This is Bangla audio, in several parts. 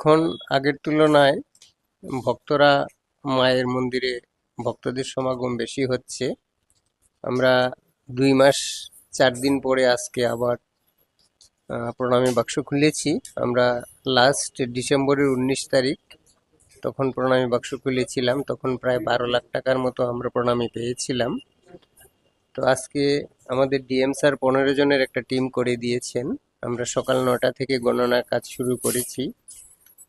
এখন আগের তুলনায় ভক্তরা মায়ের মন্দিরে ভক্তদের সমাগম বেশি হচ্ছে। আমরা দুই মাস, চার দিন পরে আজকে আবার প্রণামী বাক্স খুলেছি। আমরা লাস্ট ডিসেম্বরের উনিশ তারিখ তখন প্রণামী বাক্স খুলেছিলাম। তখন প্রায় বারো লাখ টাকার মতো আমরা প্রণামী পেয়েছিলাম। তো আজকে আমাদের ডিএম স্যার পনেরো জনের একটা টিম করে দিয়েছেন। আমরা সকাল নটা থেকে গণনার কাজ শুরু করেছি।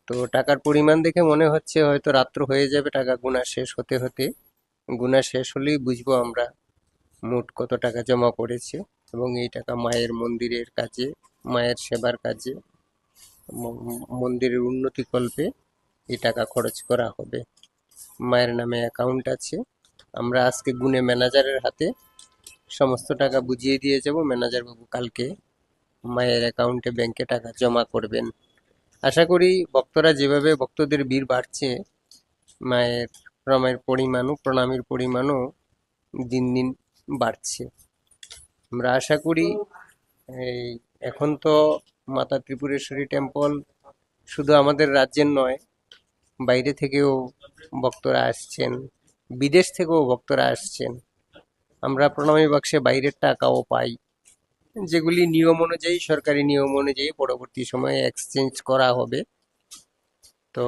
তো টাকার পরিমাণ দেখে মনে হচ্ছে হয়তো রাত্র হয়ে যাবে, টাকা গোনা শেষ হতে হতে। গোনা শেষ হলেই বুঝব আমরা মোট কত টাকা জমা পড়েছে এবং এই টাকা মায়ের মন্দিরের কাজে, মায়ের সেবার কাজে মন্দিরের উন্নতিকল্পে এই টাকা খরচ করা হবে। মায়ের নামে অ্যাকাউন্ট আছে। আমরা আজকে গুনে ম্যানেজারের হাতে সমস্ত টাকা বুঝিয়ে দিয়ে যাব। ম্যানেজার বাবু কালকে মায়ের অ্যাকাউন্টে ব্যাংকে টাকা জমা করবেন। আশা করি ভক্তরা যেভাবে ভক্তদের ভিড় বাড়ছে, মায়ের প্রণামের পরিমাণও, প্রণামীর পরিমাণও দিন দিন বাড়ছে। আমরা আশা করি এই এখন তো মাতা ত্রিপুরেশ্বরী টেম্পল শুধু আমাদের রাজ্যের নয়, বাইরে থেকেও ভক্তরা আসছেন, বিদেশ থেকেও ভক্তরা আসছেন। আমরা প্রণামী বাক্সে বাইরের টাকাও পাই। যেগুলি নিয়ম অনুযায়ী সরকারি নিয়ম অনুযায়ী পরবর্তী সময়ে এক্সচেঞ্জ করা হবে। তো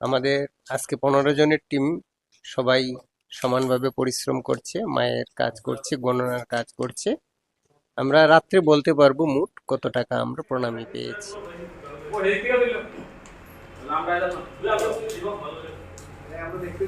আমাদের আজকে পনেরো জনের টিম সবাই সমানভাবে পরিশ্রম করছে মায়ের কাজ করছে গণনার কাজ করছে। আমরা রাত্রে বলতে পারব মোট কত টাকা আমরা প্রণামী পেয়েছি। আমরা দেখতে